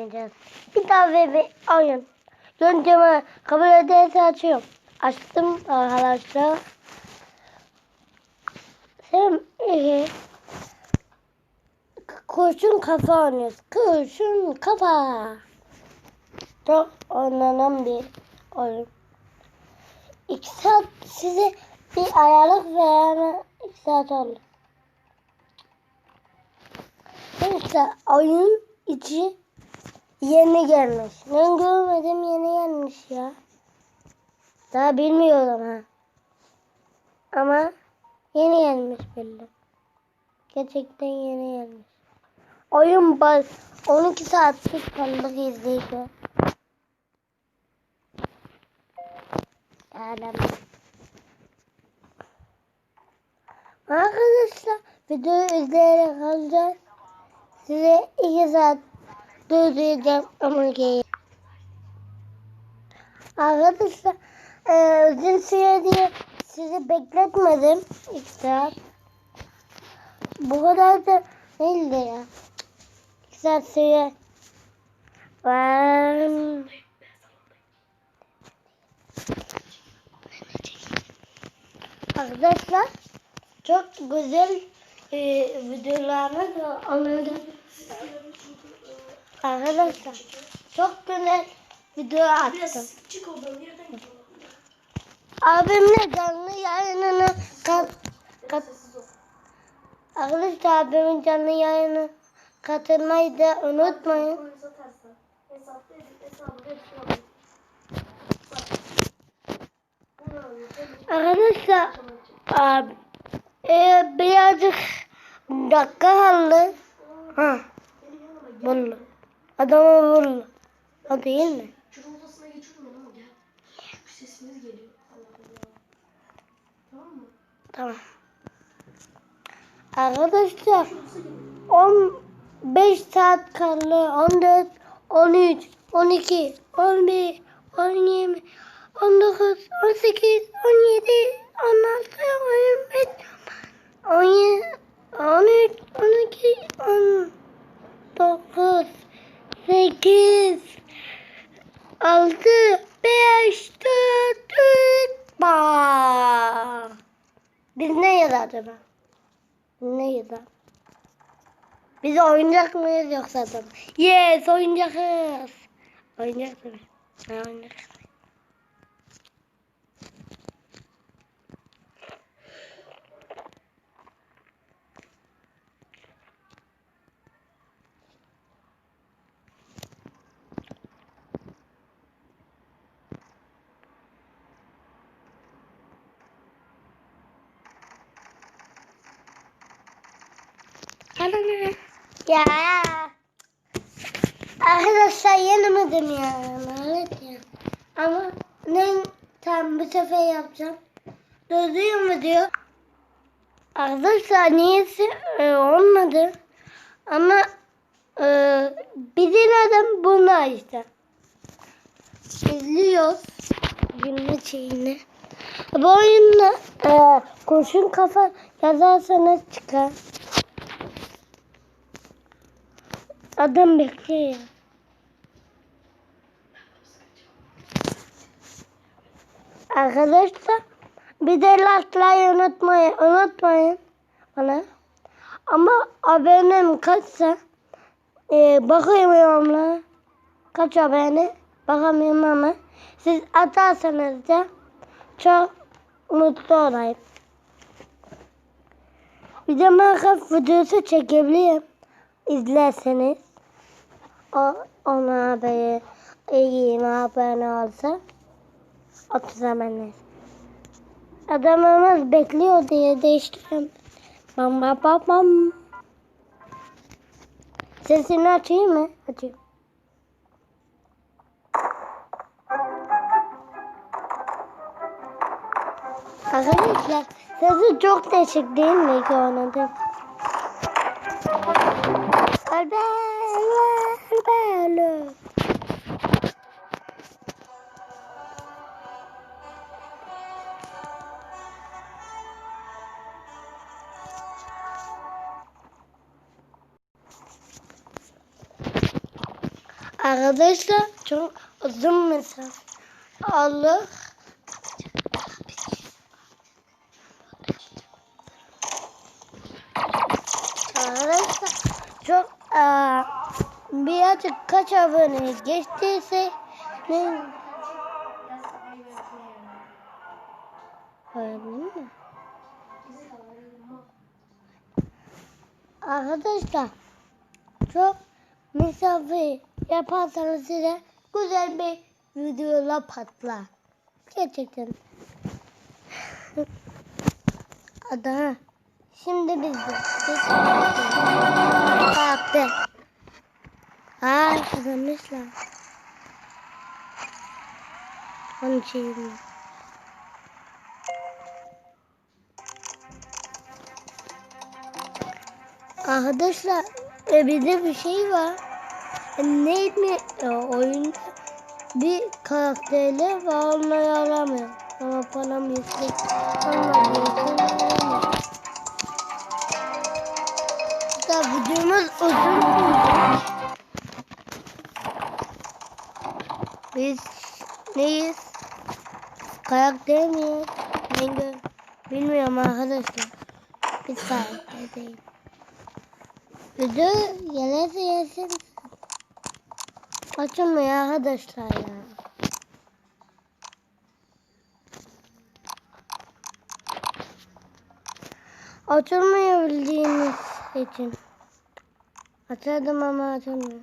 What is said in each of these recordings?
oynayacağız. Bir daha bir oyun. Yöntemi kabul ederse açıyorum. Açtım arkadaşlar. Sen e, kurşun kafa oynuyoruz. Kurşun kafa. Çok oynanan bir oyun. İki saat size bir ayarlık veya iki saat oldu. Neyse oyun içi yeni gelmiş. Ben görmedim yeni gelmiş ya. Daha bilmiyorum ha. Ama yeni gelmiş belli. Gerçekten yeni gelmiş. Oyun baş 12 saatlik kaldık izleyeceğiz. Yani Arkadaşlar videoyu izleyerek kalacağız. Size 2 saat durduracağım ama ki. Arkadaşlar e, uzun süre diye sizi bekletmedim 2 saat. Bu kadar da değildi ya. 2 saat süre ben Arkadaşlar çok güzel e, videolarını da anladım. Arkadaşlar çok güzel video attım. Biraz çık oradan yerden git. Abimle canlı yayınını kat, kat, Arkadaşlar abimin canlı yayını katılmayı da unutmayın. Arkadaşlar abi, e, birazcık dakika kaldı. Ha, bunu. Adama vurdu. O değil mi? Şunun odasına geçiyorum ama gel. Şu sesimiz geliyor. Tamam mı? Tamam. Arkadaşlar Şu odası geliyor. 15 saat kaldı. 14, 13, 12, 11, 10, 19, 18, 17, 16, 15, 17, 13, 12, 19, 8, 6, 5, 4, 3, bam. Biz ne yazar acaba? Ne yazar? Biz oyuncak mıyız yoksa da mı? Yes oyuncakız. Oyuncak mı? Ha, oyuncak. Ya. Arkadaşlar yenemedim ya. Lanet ya. Ama ne tam bu sefer yapacağım. Dözüyor mu diyor. Arkadaşlar niyeyse e, olmadı. Ama e, bizim adam buna işte. İzliyoruz. Günlük şeyini. Bu oyunda e, kurşun kafa yazarsanız çıkar. Adam bekliyor. Arkadaşlar bir de like'layı unutmayın. Unutmayın bana. Ama abonem kaçsa e, bakıyorum la. Kaç abone bakamıyorum ama siz atarsanız da çok mutlu olayım. Bir de Minecraft videosu çekebilirim. İzlerseniz. O, ona böyle iyi abone olsa 30 abone. Adamımız bekliyor diye değiştiriyorum. Bam bam bam bam. Sesini açayım mı? Açayım. Arkadaşlar sesi çok değişik değil mi ki onun Arkadaşlar çok uzun mesafe. Allah. Arkadaşlar çok eee, birazcık kaç abone geçtiyse ne? Mi? Arkadaşlar çok mesafe yaparsanız size güzel bir videola patlar. Gerçekten. Adana. Şimdi biz de. Kalktı. Aa kazanmışlar. Onun için. Arkadaşlar e, bir de bir şey var. E, neydi e, oyunda bir karakterle var onları alamıyor. Ama param yüksek alamıyor. Da videomuz uzun. Biz neyiz? Karakter miyiz? Ben bilmiyorum arkadaşlar. Biz karakter değil. Video gelirse gelsin. Açılmıyor arkadaşlar ya. Açılmıyor bildiğiniz için. Açardım ama açılmıyor.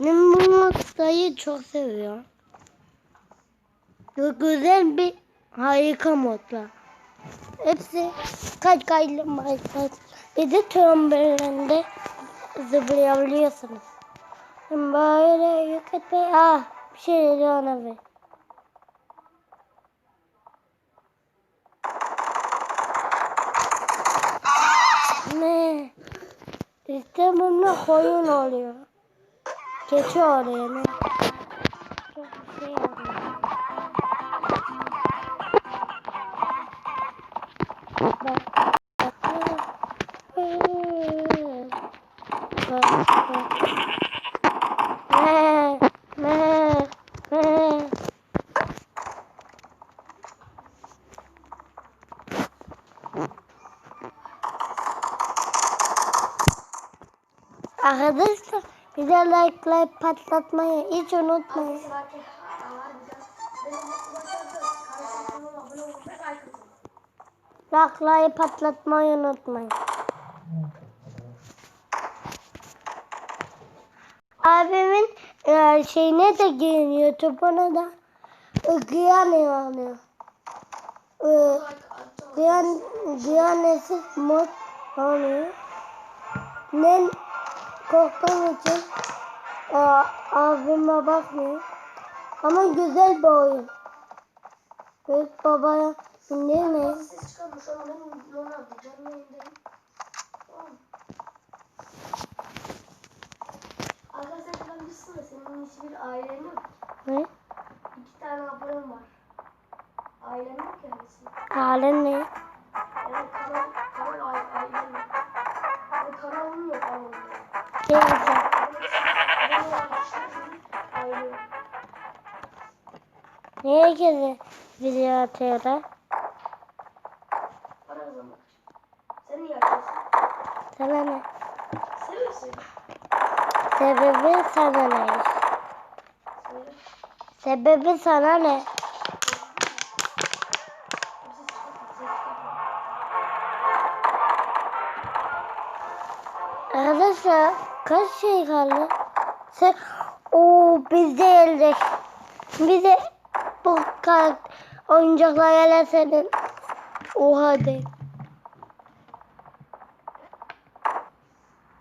Ben bu modayı çok seviyorum. Çok güzel bir harika modlar. Hepsi kaç kaylı Minecraft. Bir de trambolinde zıplayabiliyorsunuz. Böyle yukarı ah bir şey dedi ona ver. Ne? İşte bununla koyun oluyor. Keçi oluyor ne? Çok. Arkadaşlar bir de like like patlatmayı hiç unutmayın. Like like patlatmayı unutmayın. Abimin e, şeyine de girin YouTube'una da e, Gıyane alıyor. E, Gıyan, Gıyanesi mod alıyor. Ben korktuğum için abime bakmıyor. Ama güzel bir oyun. Büyük babaya mi? Ses çıkarmış ama benim Leonardo canlı yayındayım. Arkadaşlar sen bilirsin de senin hiç bir ailen yok. Ne? İki tane ablam var. Ailen yok senin. Halen ne? Yani kanal, kanal aile, ailen yok. Yani kanalın yok anlamında. Aile yok. Neye girdi video atıyorlar? Sen? Sana ne? Sebebi sana ne? Sebebi sana ne? Arkadaşlar kaç şey kaldı? Sen o bizde elde. Bize bu kadar oyuncaklar gelen senin. Oha de.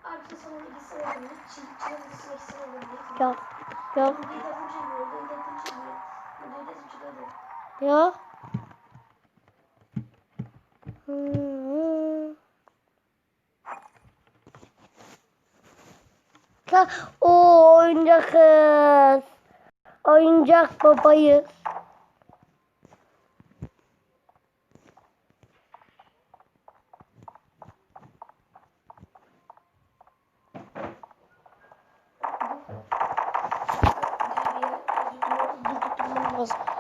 Arka sana ilgisi var Hatta o oyuncakız. Oyuncak babayız. lazım.